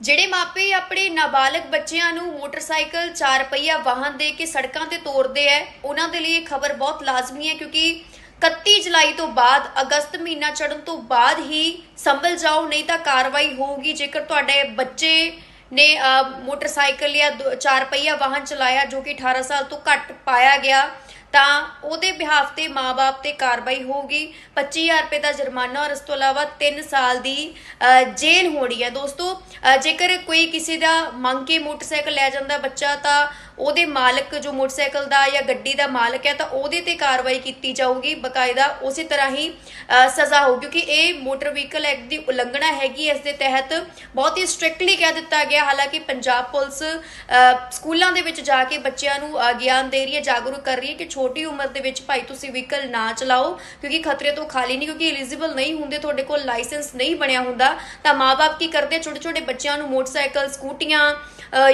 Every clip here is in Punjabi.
ਜਿਹੜੇ ਮਾਪੇ ਆਪਣੇ ਨਾਬਾਲਗ ਬੱਚਿਆਂ ਨੂੰ ਮੋਟਰਸਾਈਕਲ, ਚਾਰ ਪਹੀਆ ਵਾਹਨ ਦੇ ਕੇ ਸੜਕਾਂ ਤੇ ਤੋਰਦੇ ਐ, ਉਹਨਾਂ ਦੇ ਲਈ ਇਹ ਖਬਰ ਬਹੁਤ ਲਾਜ਼ਮੀ ਹੈ ਕਿਉਂਕਿ 31 ਜੁਲਾਈ ਤੋਂ ਬਾਅਦ, ਅਗਸਤ ਮਹੀਨਾ ਚੜ੍ਹਨ ਤੋਂ ਬਾਅਦ ਹੀ ਸੰਭਲ ਜਾਓ, ਨਹੀਂ ਤਾਂ ਕਾਰਵਾਈ ਹੋਊਗੀ। ਜੇਕਰ ਤੁਹਾਡੇ ਬੱਚੇ ਨੇ ਮੋਟਰਸਾਈਕਲ ਜਾਂ ਦੋ- ਚਾਰ ਪਹੀਆ ਵਾਹਨ ਚਲਾਇਆ, ਜੋ ਕਿ 18 ਸਾਲ ਤੋਂ ਘੱਟ ਪਾਇਆ ਗਿਆ ਤਾਂ ਉਹਦੇ ਬਿਹਾਫ ਤੇ ਮਾਪੇ ਤੇ ਕਾਰਵਾਈ ਹੋਊਗੀ। 25000 ਰੁਪਏ ਦਾ ਜੁਰਮਾਨਾ ਔਰ ਇਸ ਤੋਂ ਇਲਾਵਾ 3 ਸਾਲ ਦੀ ਅ, ਜੇਲ੍ਹ ਹੋਣੀ ਹੈ। ਦੋਸਤੋ ਅ, ਜੇਕਰ ਕੋਈ ਕਿਸੇ ਦਾ ਮੰਗ ਕੇ ਮੋਟਰਸਾਈਕਲ ਲੈ ਜਾਂਦਾ ਬੱਚਾ ਤਾਂ ਉਹਦੇ ਮਾਲਕ ਜੋ ਮੋਟਰਸਾਈਕਲ ਦਾ ਜਾਂ ਗੱਡੀ ਦਾ ਮਾਲਕ ਹੈ ਤਾਂ ਉਹਦੇ ਤੇ ਕਾਰਵਾਈ ਕੀਤੀ ਜਾਊਗੀ, ਬਕਾਇਦਾ ਉਸੇ ਤਰ੍ਹਾਂ ਹੀ ਸਜ਼ਾ ਹੋਊ, ਕਿਉਂਕਿ ਇਹ ਮੋਟਰ ਵਹੀਕਲ ਐਕਟ ਦੀ ਉਲੰਘਣਾ ਹੈਗੀ ਇਸ ਦੇ ਤਹਿਤ ਬਹੁਤ ਹੀ ਸਟ੍ਰਿਕਟਲੀ ਕਹਿ ਦਿੱਤਾ ਗਿਆ, ਹਾਲਾਂਕਿ ਪੰਜਾਬ ਪੁਲਿਸ ਸਕੂਲਾਂ ਦੇ ਵਿੱਚ ਜਾ ਕੇ ਬੱਚਿਆਂ ਨੂੰ ਗਿਆਨ ਦੇ ਰਹੀ ਹੈ, ਜਾਗਰੂਕ ਕਰ ਰਹੀ ਹੈ ਕਿ ਛੋਟੀ ਉਮਰ ਦੇ ਵਿੱਚ ਭਾਈ ਤੁਸੀਂ ਵਹੀਕਲ ਨਾ ਚਲਾਓ, ਕਿਉਂਕਿ ਖਤਰੇ ਤੋਂ ਖਾਲੀ ਨਹੀਂ, ਕਿਉਂਕਿ ਐਲੀਜੀਬਲ ਨਹੀਂ ਹੁੰਦੇ, ਤੁਹਾਡੇ ਕੋਲ ਲਾਇਸੈਂਸ ਨਹੀਂ ਬਣਿਆ ਹੁੰਦਾ, ਤਾਂ ਮਾਪੇ ਕੀ ਕਰਦੇ ਛੋਟੇ ਛੋਟੇ ਬੱਚਿਆਂ ਨੂੰ ਮੋਟਰਸਾਈਕਲ, ਸਕੂਟੀਆਂ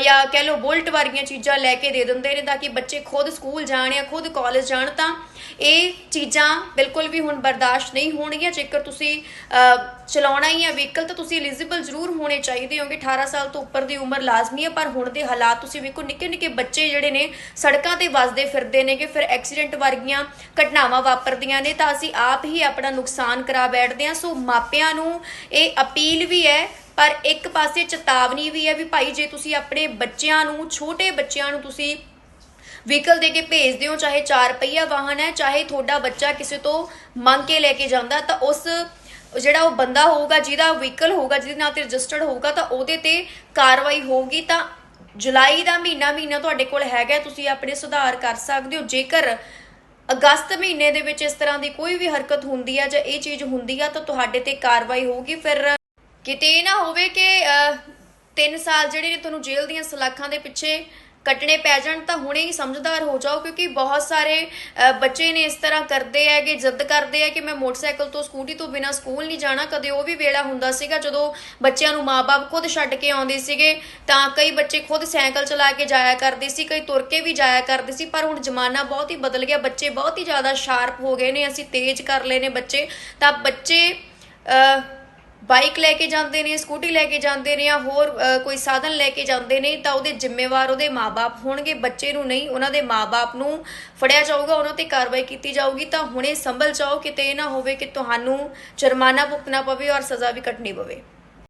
ਜਾਂ ਕਹਿ ਲਓ ਬੁਲਟ ਵਰਗੀਆਂ ਚੀਜ਼ਾਂ ਲੈ ਕੇ ਦੇ ਦਿੰਦੇ ਨੇ ਤਾਂ ਕਿ ਬੱਚੇ ਖੁਦ ਸਕੂਲ ਜਾਣ ਜਾਂ ਖੁਦ ਕਾਲਜ ਜਾਣ ਤਾਂ ਇਹ ਚੀਜ਼ਾਂ ਬਿਲਕੁਲ ਵੀ ਹੁਣ ਬਰਦਾਸ਼ਤ ਨਹੀਂ ਹੋਣਗੀਆਂ। ਜੇਕਰ ਤੁਸੀਂ ਚਲਾਉਣਾ ਹੀ ਹੈ ਵਹੀਕਲ ਤਾਂ ਤੁਸੀਂ ਐਲੀਜੀਬਲ ਜ਼ਰੂਰ ਹੋਣੇ ਚਾਹੀਦੇ ਹੋਗੇ। 18 ਸਾਲ ਤੋਂ ਉੱਪਰ ਦੀ ਉਮਰ ਲਾਜ਼ਮੀ ਹੈ ਪਰ ਹੁਣ ਦੇ ਹਾਲਾਤ ਤੁਸੀਂ ਵੇਖੋ ਨਿੱਕੇ ਨਿੱਕੇ ਬੱਚੇ ਜਿਹੜੇ ਨੇ ਸੜਕਾਂ ਤੇ ਵੱਸਦੇ ਫਿਰਦੇ ਨੇ ਕਿ ਫਿਰ ਐਕਸੀਡੈਂਟ ਵਰਗੀਆਂ ਘਟਨਾਵਾਂ ਵਾਪਰਦੀਆਂ ਨੇ ਤਾਂ ਅਸੀਂ ਆਪ ਹੀ ਆਪਣਾ ਨੁਕਸਾਨ ਕਰਾ ਬੈਠਦੇ ਹਾਂ। ਸੋ ਮਾਪਿਆਂ ਨੂੰ ਇਹ ਅਪੀਲ ਵੀ ਹੈ ਪਰ ਇੱਕ ਪਾਸੇ ਚੇਤਾਵਨੀ ਵੀ ਹੈ ਵੀ ਭਾਈ ਜੇ ਤੁਸੀਂ ਆਪਣੇ ਬੱਚਿਆਂ ਨੂੰ, ਛੋਟੇ ਬੱਚਿਆਂ ਨੂੰ ਤੁਸੀਂ ਵਹੀਕਲ ਦੇ ਕੇ ਭੇਜਦੇ ਹੋ ਚਾਹੇ ਚਾਰ ਪਹੀਆ ਵਾਹਨ ਹੈ, ਚਾਹੇ ਤੁਹਾਡਾ ਬੱਚਾ ਕਿਸੇ ਤੋਂ ਮੰਗ ਕੇ ਲੈ ਕੇ ਜਾਂਦਾ, ਤਾਂ ਉਸ ਜਿਹੜਾ ਉਹ ਬੰਦਾ ਹੋਊਗਾ, ਜਿਹਦਾ ਵਹੀਕਲ ਹੋਊਗਾ, ਜਿਹਦੇ ਨਾਲ ਤੇ ਰਜਿਸਟਰਡ ਹੋਊਗਾ, ਤਾਂ ਉਹਦੇ ਤੇ ਕਾਰਵਾਈ ਹੋਊਗੀ, ਤਾਂ ਜੁਲਾਈ ਦਾ ਮਹੀਨਾ ਮਹੀਨਾ ਤੁਹਾਡੇ ਕੋਲ ਹੈਗਾ, ਤੁਸੀਂ ਆਪਣੇ ਸੁਧਾਰ ਕਰ ਸਕਦੇ ਹੋ। ਜੇਕਰ ਅਗਸਤ ਮਹੀਨੇ ਦੇ ਵਿੱਚ ਇਸ ਤਰ੍ਹਾਂ ਦੀ ਕੋਈ ਵੀ ਹਰਕਤ ਹੁੰਦੀ ਹੈ ਜਾਂ ਇਹ ਚੀਜ਼ ਹੁੰਦੀ ਆ, ਤਾਂ ਤੁਹਾਡੇ ਤੇ ਕਾਰਵਾਈ ਹੋਊਗੀ। ਫਿਰ ਕਿਤੇ ਇਹ ਨਾ ਹੋਵੇ ਕਿ 3 ਸਾਲ ਜਿਹੜੇ ਨੇ ਤੁਹਾਨੂੰ ਜੇਲ੍ਹ ਦੀਆਂ ਸਲਾਖਾਂ ਦੇ ਪਿੱਛੇ ਕੱਟਣੇ ਪੈ ਜਾਣ, ਤਾਂ ਹੁਣੇ ਹੀ ਸਮਝਦਾਰ ਹੋ ਜਾਓ, ਕਿਉਂਕਿ ਬਹੁਤ ਸਾਰੇ ਬੱਚੇ ਨੇ ਇਸ ਤਰ੍ਹਾਂ ਕਰਦੇ ਆ ਕਿ ਜਿੱਦ ਕਰਦੇ ਆ ਕਿ ਮੈਂ ਮੋਟਰਸਾਈਕਲ ਤੋਂ, ਸਕੂਟੀ ਤੋਂ ਬਿਨਾ ਸਕੂਲ ਨਹੀਂ ਜਾਣਾ। ਕਦੇ ਉਹ ਵੀ ਵੇਲਾ ਹੁੰਦਾ ਸੀਗਾ, ਜਦੋਂ ਬੱਚਿਆਂ ਨੂੰ ਮਾਪੇ ਖੁਦ ਛੱਡ ਕੇ ਆਉਂਦੇ ਸੀਗੇ, ਤਾਂ ਕਈ ਬੱਚੇ ਖੁਦ ਸਾਈਕਲ ਚਲਾ ਕੇ ਜਾਇਆ ਕਰਦੇ ਸੀ, ਕਈ ਤੁਰ ਕੇ ਵੀ ਜਾਇਆ ਕਰਦੇ ਸੀ, ਪਰ ਹੁਣ ਜ਼ਮਾਨਾ ਬਹੁਤ ਹੀ ਬਦਲ ਗਿਆ, ਬੱਚੇ ਬਹੁਤ ਹੀ ਜ਼ਿਆਦਾ ਸ਼ਾਰਪ ਹੋ ਗਏ ਨੇ, ਅਸੀਂ ਤੇਜ਼ ਕਰ ਲਏ ਨੇ ਬੱਚੇ। ਤਾਂ ਬੱਚੇ ਬਾਈਕ ਲੈ ਕੇ ਜਾਂਦੇ ਨੇ, ਸਕੂਟੀ ਲੈ ਕੇ ਜਾਂਦੇ ਨੇ ਜਾਂ ਹੋਰ ਕੋਈ ਸਾਧਨ ਲੈ ਕੇ ਜਾਂਦੇ ਨੇ, ਤਾਂ ਉਹਦੇ ਜ਼ਿੰਮੇਵਾਰ ਉਹਦੇ ਮਾਪੇ ਹੋਣਗੇ। ਬੱਚੇ ਨੂੰ ਨਹੀਂ, ਉਹਨਾਂ ਦੇ ਮਾਪੇ ਨੂੰ ਫੜਿਆ ਜਾਊਗਾ, ਉਹਨਾਂ ਤੇ ਕਾਰਵਾਈ ਕੀਤੀ ਜਾਊਗੀ। ਤਾਂ ਹੁਣੇ ਸੰਭਲ ਜਾਓ, ਕਿਤੇ ਇਹ ਨਾ ਹੋਵੇ ਕਿ ਤੁਹਾਨੂੰ ਜੁਰਮਾਨਾ ਭੁਗਤਣਾ ਪਵੇ ਔਰ ਸਜ਼ਾ ਵੀ ਕੱਟਣੀ ਪਵੇ।